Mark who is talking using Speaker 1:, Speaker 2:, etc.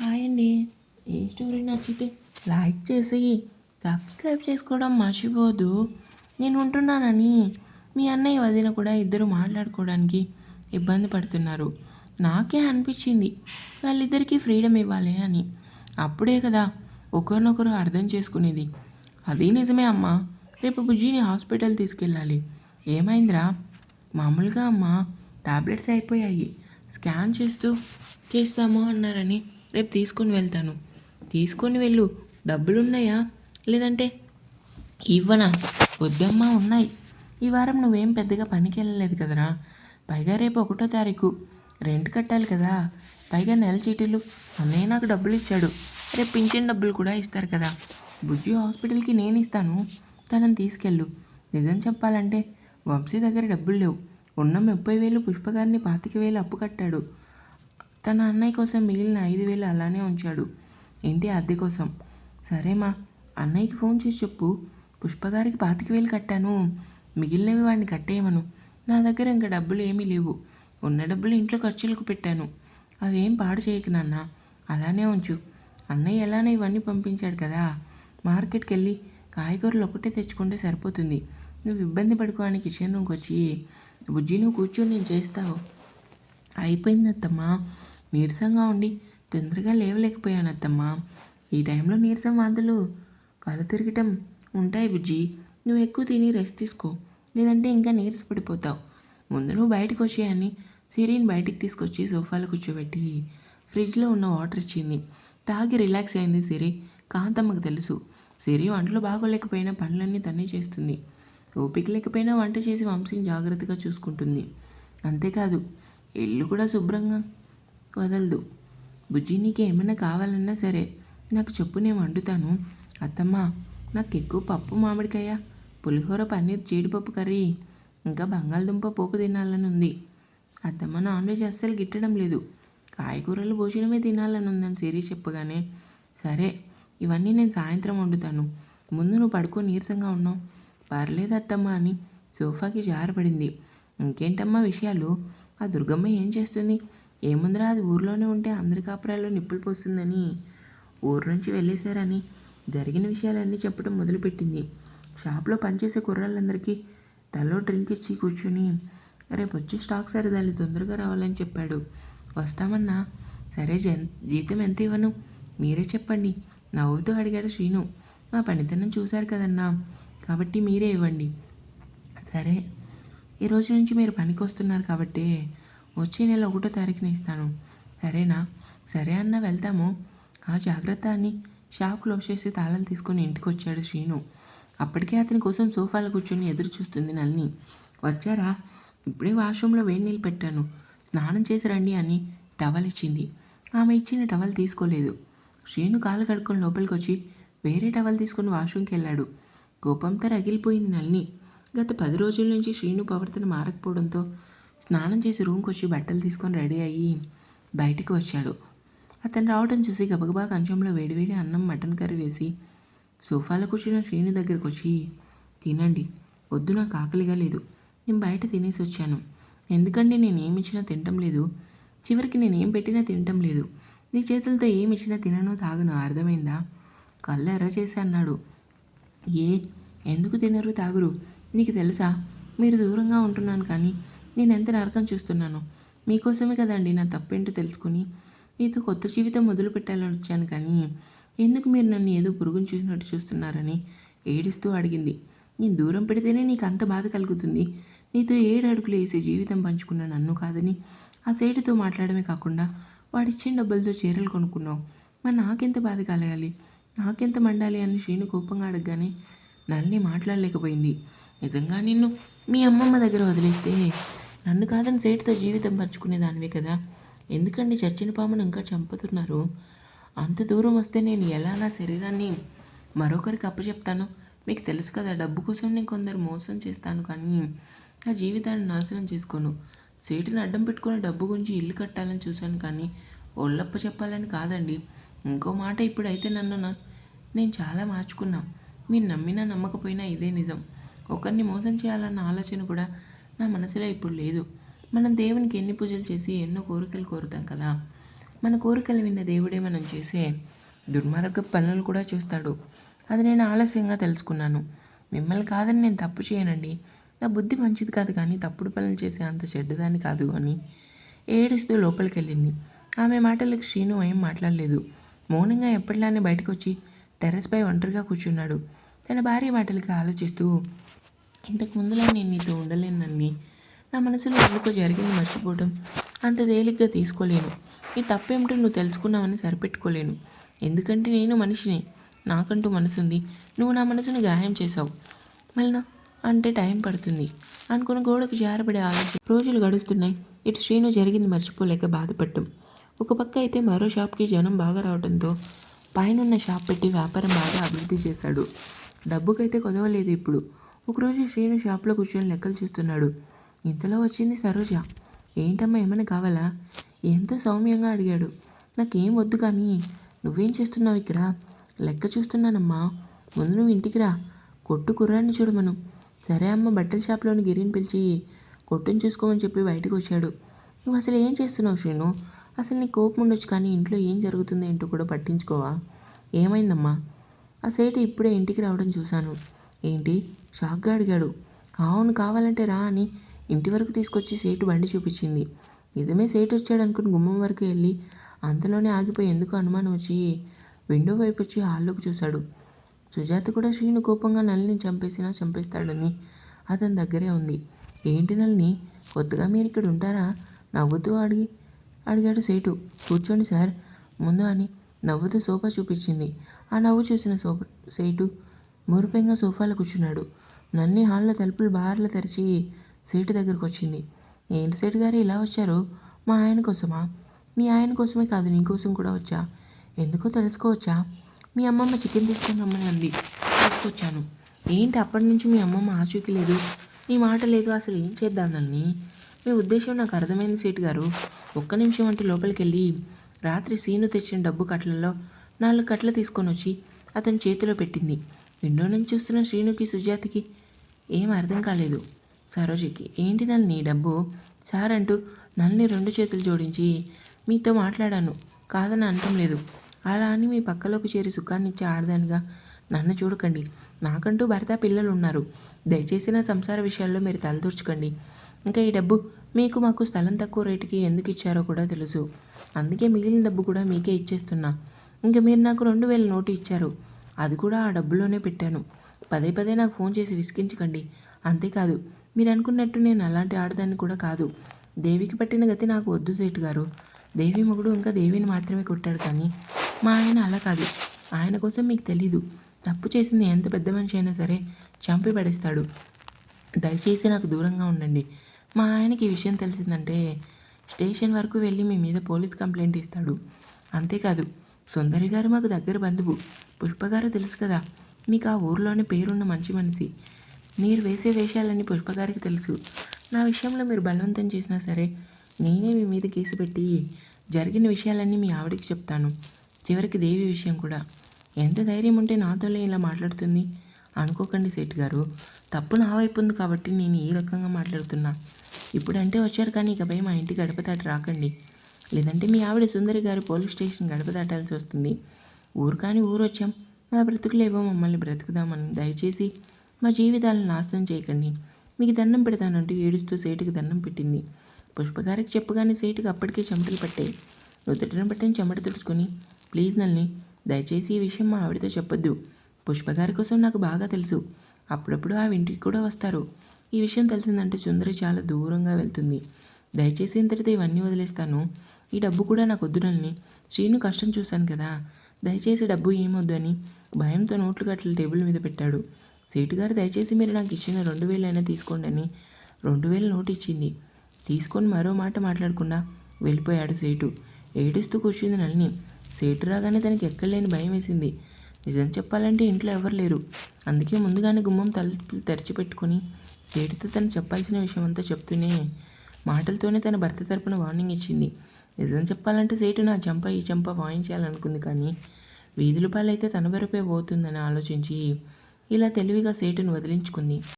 Speaker 1: Hi అండి. ఈ story నచ్చితే లైక్ చేసి సబ్స్క్రైబ్ చేసుకోవడం మర్చిపోదు. నేను ఉంటున్నానని మీ అన్నయ్య వదిన కూడా ఇద్దరు మాట్లాడుకోవడానికి ఇబ్బంది పడుతున్నారు. నాకే అనిపించింది వాళ్ళిద్దరికీ ఫ్రీడమ్ ఇవ్వాలి అని. అప్పుడే కదా ఒకరినొకరు అర్థం చేసుకునేది. అది నిజమే అమ్మా. రేపు బుజ్జిని హాస్పిటల్ తీసుకెళ్ళాలి. ఏమైందిరా? మామూలుగా అమ్మ టాబ్లెట్స్ అయిపోయాయి. స్కాన్ చేస్తూ చేస్తాము అన్నారని రేపు తీసుకొని వెళ్తాను. తీసుకొని వెళ్ళు. డబ్బులు ఉన్నాయా లేదంటే ఇవ్వనా? వద్దమ్మా ఉన్నాయి. ఈ వారం నువ్వేం పెద్దగా పనికి వెళ్ళలేదు కదరా. పైగా రేపు ఒకటో తారీఖు. రెంట్ కట్టాలి కదా. పైగా నెల చీటీలు. అన్నయ్య నాకు డబ్బులు ఇచ్చాడు. రేపు పింఛన్ డబ్బులు కూడా ఇస్తారు కదా. బుజ్జి హాస్పిటల్కి నేను ఇస్తాను. తనని తీసుకెళ్ళు. నిజం చెప్పాలంటే వంశీ దగ్గర డబ్బులు లేవు. ఉన్న ముప్పై వేలు పుష్పగారిని పాతిక వేలు అప్పు కట్టాడు. తన అన్నయ్య కోసం మిగిలిన ఐదు వేలు అలానే ఉంచాడు. ఇంటి అద్దె కోసం? సరేమా అన్నయ్యకి ఫోన్ చేసి చెప్పు. పుష్పగారికి పాతిక వేలు కట్టాను. మిగిలినవి వాడిని కట్టేయమను. నా దగ్గర ఇంకా డబ్బులు ఏమీ లేవు. ఉన్న డబ్బులు ఇంట్లో ఖర్చులకు పెట్టాను. అవేం పాడు చేయకు నాన్న. అలానే ఉంచు. అన్నయ్య ఎలానే ఇవన్నీ పంపించాడు కదా. మార్కెట్కి వెళ్ళి కాయగూరలు ఒకటే తెచ్చుకుంటే సరిపోతుంది. నువ్వు ఇబ్బంది పడుకో అని కిచెన్ రూమ్కి వచ్చి బుజ్జి నువ్వు కూర్చొని నేను చేస్తావు అయిపోయింది అత్తమ్మా నీరసంగా ఉండి తొందరగా లేవలేకపోయాను అత్తమ్మా. ఈ టైంలో నీరసం వాంతులు కళ్ళు తిరగటం ఉంటాయి బుజ్జి. నువ్వు ఎక్కువ తిని రెస్ట్ తీసుకో. లేదంటే ఇంకా నీరస పడిపోతావు ముందు నువ్వు బయటకు వచ్చేయని సిరిని బయటికి తీసుకొచ్చి సోఫాలో కూర్చోబెట్టి ఫ్రిడ్జ్లో ఉన్న వాటర్ ఇచ్చింది. తాగి రిలాక్స్ అయింది సిరి. కాంతమ్మకు తెలుసు. సిరి వంటలు బాగోలేకపోయినా పనులన్నీ తనే చేస్తుంది. ఓపిక లేకపోయినా వంట చేసి వంశీని జాగ్రత్తగా చూసుకుంటుంది. అంతేకాదు ఇల్లు కూడా శుభ్రంగా వదలదు. బుజ్జి నీకు ఏమైనా కావాలన్నా సరే నాకు చెప్పు నేను వండుతాను. అత్తమ్మ నాకు ఎక్కువ పప్పు మామిడికాయ పులిహోర పన్నీర్ జీడిపప్పు కర్రీ ఇంకా బంగాళదుంప పోపు తినాలని ఉంది అత్తమ్మ నాన్ వెజ్ అస్సలు గిట్టడం లేదు. కాయగూరలు భోజనమే తినాలని ఉందని సిరి చెప్పగానే సరే ఇవన్నీ నేను సాయంత్రం వండుతాను. ముందు నువ్వు పడుకో నీరసంగా ఉన్నావు. పర్లేదు అత్తమ్మ అని సోఫాకి జారపడింది. ఇంకేంటమ్మా విషయాలు? ఆ దుర్గమ్మ ఏం చేస్తుంది? ఏముందిరా అది ఊర్లోనే ఉంటే అందరి కాపురాల్లో నిప్పులు పోస్తుందని. ఊరు నుంచి వెళ్ళేశారని. జరిగిన విషయాలన్నీ చెప్పడం మొదలుపెట్టింది. షాప్లో పనిచేసే కుర్రాళ్ళందరికీ తలలో డ్రింక్ ఇచ్చి కూర్చుని రేపు వచ్చి స్టాక్ సరిదాలి తొందరగా రావాలని చెప్పాడు. వస్తామన్నా. సరే జన్ జీతం ఎంత ఇవ్వను? మీరే చెప్పండి. నవ్వుతూ అడిగాడు శ్రీను. మా పనితనం చూశారు కదన్నా. కాబట్టి మీరే ఇవ్వండి. సరే. ఈ రోజు నుంచి మీరు పనికి వస్తున్నారు కాబట్టి వచ్చే నెల ఒకటో తారీఖున ఇస్తాను. సరేనా? సరే అన్న వెళ్తాము. ఆ జాగ్రత్త అని షాప్ క్లోజ్ చేసి తాళాలు తీసుకొని ఇంటికి వచ్చాడు శ్రీను. అప్పటికే అతని కోసం సోఫాలో కూర్చొని ఎదురు చూస్తుంది నల్ని వచ్చారా? ఇప్పుడే వాష్రూమ్లో వేడి నీళ్ళు పెట్టాను. స్నానం చేసి రండి అని టవల్ ఇచ్చింది. ఆమె ఇచ్చిన టవల్ తీసుకోలేదు. శ్రీను కాలు కడుక్కొని లోపలికి వచ్చి వేరే టవల్ తీసుకొని వాష్రూమ్కి వెళ్ళాడు. కోపంతో రగిలిపోయింది నల్ని గత పది రోజుల నుంచి శ్రీను ప్రవర్తన మారకపోవడంతో స్నానం చేసి రూమ్కి వచ్చి బట్టలు తీసుకొని రెడీ అయ్యి బయటికి వచ్చాడు. అతను రావడం చూసి గబగబా కంచంలో వేడివేడి అన్నం మటన్ కర్రీ వేసి సోఫాలో కూర్చున్న శ్రీని దగ్గరకు వచ్చి తినండి వద్దు నాకు ఆకలిగా లేదు. నేను బయట తినేసి వచ్చాను. ఎందుకంటే నేను ఏమి ఇచ్చినా తినటం లేదు? చివరికి నేను ఏం పెట్టినా తినటం లేదు. నీ చేతులతో ఏమి ఇచ్చినా తినను తాగను అర్థమైందా? కళ్ళు ఎర్ర చేసి అన్నాడు. ఏ? ఎందుకు తినరు? తాగురు. నీకు తెలుసా? మీరు దూరంగా ఉంటున్నాను కానీ నేను ఎంత నరకం చూస్తున్నాను? మీకోసమే కదండి నా తప్పేంటో తెలుసుకుని మీతో కొత్త జీవితం మొదలు పెట్టాలని వచ్చాను కానీ ఎందుకు మీరు నన్ను ఏదో పురుగును చూసినట్టు చూస్తున్నారని ఏడుస్తూ అడిగింది. నేను దూరం పెడితేనే నీకు అంత బాధ కలుగుతుంది. నీతో ఏడు అడుగులు వేసే జీవితం పంచుకున్న నన్ను కాదని ఆ సేటుతో మాట్లాడమే కాకుండా వాడిచ్చిన డబ్బులతో చీరలు కొనుక్కున్నావు. మరి నాకెంత బాధ కలగాలి? నాకెంత మండాలి అని శ్రీను కోపంగా అడగగానే నల్ని మాట్లాడలేకపోయింది. నిజంగా నిన్ను మీ అమ్మమ్మ దగ్గర వదిలేస్తే నన్ను కాదని సేటుతో జీవితం పంచుకునేదానివే కదా. ఎందుకండి చచ్చిన పామును ఇంకా చంపుతున్నారు? అంత దూరం వస్తే నేను ఎలా నా శరీరాన్ని మరొకరికి అప్పచెప్తాను? మీకు తెలుసు కదా డబ్బు కోసం నేను కొందరు మోసం చేస్తాను కానీ నా జీవితాన్ని నాశనం చేసుకోను. సేటుని అడ్డం పెట్టుకుని డబ్బు గురించి ఇల్లు కట్టాలని చూశాను కానీ ఒళ్ళప్ప చెప్పాలని కాదండి. ఇంకో మాట ఇప్పుడైతే నన్ను నేను చాలా మార్చుకున్నా. మీరు నమ్మినా నమ్మకపోయినా ఇదే నిజం. ఒకరిని మోసం చేయాలన్న ఆలోచన కూడా నా మనసులో ఇప్పుడు లేదు. మనం దేవునికి ఎన్ని పూజలు చేసి ఎన్నో కోరికలు కోరుతాం కదా. మన కోరికలు విన్న దేవుడే మనం చేసే దుర్మార్గ పనులు కూడా చూస్తాడు. అది నేను ఆలస్యంగా తెలుసుకున్నాను. మిమ్మల్ని కాదని నేను తప్పు చేయనండి. నా బుద్ధి మంచిది కాదు కానీ తప్పుడు పనులు చేసే అంత చెడ్డదాన్ని కాదు అని ఏడుస్తూ లోపలికి వెళ్ళింది ఆమె మాటలకు శ్రీను ఏం మాట్లాడలేదు. మౌనంగా ఎప్పటిలానే బయటకు వచ్చి టెర్రస్పై ఒంటరిగా కూర్చున్నాడు. తన భార్య మాటలకి ఆలోచిస్తూ ఇంతకు ముందులో నేను నీతో ఉండలేనని. నా మనసులో ఎందుకో జరిగింది మర్చిపోవడం. అంత తేలిగ్గా తీసుకోలేను. నీ తప్పేమిటో నువ్వు తెలుసుకున్నావని సరిపెట్టుకోలేను. ఎందుకంటే నేను మనిషిని. నాకంటూ మనసుంది. నువ్వు నా మనసును గాయం చేశావు. మళ్ళీ అంటే టైం పడుతుంది. అనుకుని గోడకు జారబడే ఆలోచన. రోజులు గడుస్తున్నాయి. ఇటు శ్రీను జరిగింది మర్చిపోలేక బాధపడటం ఒక పక్క అయితే మరో షాప్కి జనం బాగా రావడంతో పైనున్న షాప్ పెట్టి వ్యాపారం బాగా అభివృద్ధి చేశాడు. డబ్బుకైతే కొదవలేదు ఇప్పుడు. ఒకరోజు శ్రీను షాప్లో కూర్చొని లెక్కలు చూస్తున్నాడు. ఇంతలో వచ్చింది సరోజ. ఏంటమ్మా ఏమైనా కావాలా? ఎంతో సౌమ్యంగా అడిగాడు. నాకేం వద్దు కానీ నువ్వేం చేస్తున్నావు ఇక్కడ? లెక్క చూస్తున్నానమ్మా. ముందు నువ్వు ఇంటికి రా. కొట్టు కుర్రాన్ని చూడమను సరే అమ్మ బట్టల షాప్లోని గిరిని పిలిచి కొట్టుని చూసుకోమని చెప్పి బయటకు వచ్చాడు. నువ్వు అసలు ఏం చేస్తున్నావు శ్రీను? అసలు నీ కోపం ఉండొచ్చు కానీ ఇంట్లో ఏం జరుగుతుందో ఏంటో కూడా పట్టించుకోవా? ఏమైందమ్మా? ఆ సేటు ఇప్పుడే ఇంటికి రావడం చూశాను. ఏంటి? షాక్గా అడిగాడు. అవును కావాలంటే రా అని ఇంటి వరకు తీసుకొచ్చి సేటు బండి చూపించింది. నిజమే సేటు వచ్చాడు అనుకుని గుమ్మం వరకు వెళ్ళి అంతలోనే ఆగిపోయి ఎందుకు అనుమానం వచ్చి విండో వైపు వచ్చి హాల్లోకి చూశాడు. సుజాత కూడా శ్రీను కోపంగా నల్లిని చంపేసినా చంపేస్తాడని అతని దగ్గరే ఉంది. ఏంటి నల్ని కొత్తగా మీరు ఇక్కడ ఉంటారా? నవ్వుతూ అడిగి అడిగాడు సేటు. కూర్చోండి సార్. ముందు అని నవ్వుతూ సోఫా చూపించింది. ఆ నవ్వు చూసిన సోఫా సేటు మురిపెంగా సోఫాలో కూర్చున్నాడు. నన్ని హాల్లో తలుపులు బార్లు తెరిచి సీటు దగ్గరకు వచ్చింది ఏంటి సీటు గారు ఇలా వచ్చారు? మా ఆయన కోసమా? మీ ఆయన కోసమే కాదు నీకోసం కూడా వచ్చా. ఎందుకో తెలుసుకోవచ్చా? మీ అమ్మమ్మ చికెన్ తీసుకొని రమ్మని అంది. తీసుకొచ్చాను. ఏంటి అప్పటి నుంచి మీ అమ్మమ్మ ఆచూకీ లేదు? నీ మాట లేదు అసలు ఏం చేద్దాం నల్ని మీ ఉద్దేశం నాకు అర్థమైంది సీటు గారు. ఒక్క నిమిషం అంటే లోపలికి వెళ్ళి రాత్రి సీను తెచ్చిన డబ్బు కట్లలో నాలుగు కట్టలు తీసుకొని వచ్చి అతని చేతిలో పెట్టింది. విండో నుంచి చూస్తున్న శ్రీనుకి సుజాతకి ఏం అర్థం కాలేదు. సరోజకి ఏంటి నన్ను డబ్బు? సార్ అంటూ నల్ని రెండు చేతులు జోడించి మీతో మాట్లాడాను. కాదని అనటం లేదు. అలా అని మీ పక్కలోకి చేరి సుఖాన్నిచ్చే ఆడదానిగా నన్ను చూడకండి. నాకంటూ భర్త పిల్లలు ఉన్నారు. దయచేసి నా సంసార విషయాల్లో మీరు తలదూర్చుకోండి ఇంకా ఈ డబ్బు మీకు మాకు స్థలం తక్కువ రేటుకి ఎందుకు ఇచ్చారో కూడా తెలుసు. అందుకే మిగిలిన డబ్బు కూడా మీకే ఇచ్చేస్తున్నా. ఇంకా మీరు నాకు రెండు వేల నోటు ఇచ్చారు. అది కూడా ఆ డబ్బులోనే పెట్టాను. పదే పదే నాకు ఫోన్ చేసి విసిగించకండి. అంతేకాదు మీరు అనుకున్నట్టు నేను అలాంటి ఆడదాన్ని కూడా కాదు. దేవికి పట్టిన గతి నాకు వద్దు సేటు గారు. దేవి మొగుడు ఇంకా దేవిని మాత్రమే కొట్టాడు కానీ మా ఆయన అలా కాదు. ఆయన కోసం మీకు తెలీదు. తప్పు చేసింది ఎంత పెద్ద మనిషి అయినా సరే చంపి పడేస్తాడు. దయచేసి నాకు దూరంగా ఉండండి. మా ఆయనకి ఈ విషయం తెలిసిందంటే స్టేషన్ వరకు వెళ్ళి మీ మీద పోలీస్ కంప్లైంట్ ఇస్తాడు. అంతేకాదు సుందరి గారు మాకు దగ్గర బంధువు. పుష్ప గారు తెలుసు కదా. మీకు ఆ ఊర్లోనే పేరున్న మంచి మనిషి. మీరు వేసే వేషాలన్నీ పుష్ప గారికి తెలుసు. నా విషయంలో మీరు బలవంతం చేసినా సరే నేనే మీ మీద కేసు పెట్టి జరిగిన విషయాలన్నీ మీ ఆవిడకి చెప్తాను. చివరికి దేవి విషయం కూడా. ఎంత ధైర్యం ఉంటే నాతోనే ఇలా మాట్లాడుతుంది? అనుకోకండి సేట్ గారు. తప్పు నా వైపు ఉంది కాబట్టి నేను ఈ రకంగా మాట్లాడుతున్నా. ఇప్పుడంటే వచ్చారు కానీ ఇకపై మా ఇంటి గడప దాటి రాకండి. లేదంటే మీ ఆవిడ సుందరి గారు పోలీస్ స్టేషన్ గడప దాటాల్సి వస్తుంది. ఊరు కానీ ఊరు వచ్చాం మా బ్రతుకులేవో మమ్మల్ని బ్రతుకుదామని దయచేసి మా జీవితాలను నాశనం చేయకండి. మీకు దండం పెడతానంటూ ఏడుస్తూ సేటుకి దండం పెట్టింది. పుష్పగారికి చెప్పగానే సేటుకి అప్పటికే చెమటలు పట్టాయి. నుదుటిన పట్టిన చెమట తుడుచుకొని ప్లీజ్ నల్ని దయచేసి ఈ విషయం మా ఆవిడతో చెప్పొద్దు. పుష్పగారి కోసం నాకు బాగా తెలుసు. అప్పుడప్పుడు ఆ ఇంటికి కూడా వస్తారు. ఈ విషయం తెలిసిందంటే సుందరి చాలా దూరంగా వెళ్తుంది. దయచేసి ఇంతటితో ఇవన్నీ వదిలేస్తాను. ఈ డబ్బు కూడా నాకు వద్దునల్ని శ్రీను కష్టం చూశాను కదా. దయచేసి డబ్బు ఏమొద్దు భయంతో నోట్లు కట్టలు టేబుల్ మీద పెట్టాడు. సేటు గారు దయచేసి మీరు నాకు ఇచ్చిన రెండు వేలైనా తీసుకోండి అని రెండు వేల నోటు ఇచ్చింది తీసుకొని మరో మాట మాట్లాడకుండా వెళ్ళిపోయాడు సేటు. ఏడుస్తూ కూర్చుంది నల్ని సేటు రాగానే తనకి ఎక్కడలేని భయం వేసింది. నిజం చెప్పాలంటే ఇంట్లో ఎవరు లేరు. అందుకే ముందుగానే గుమ్మం తలుపులు తెరిచిపెట్టుకుని సేటుతో తను చెప్పాల్సిన విషయం అంతా చెప్తూనే మాటలతోనే తన భర్త తరపున వార్నింగ్ ఇచ్చింది. నిజం చెప్పాలంటే సేటు నా చెంప ఈ చంప వాయించాలనుకుంది కానీ వీధుల పాలైతే తన బెరపే పోతుందని ఆలోచించి ఇలా తెలివిగా సేటును వదిలించుకుంది.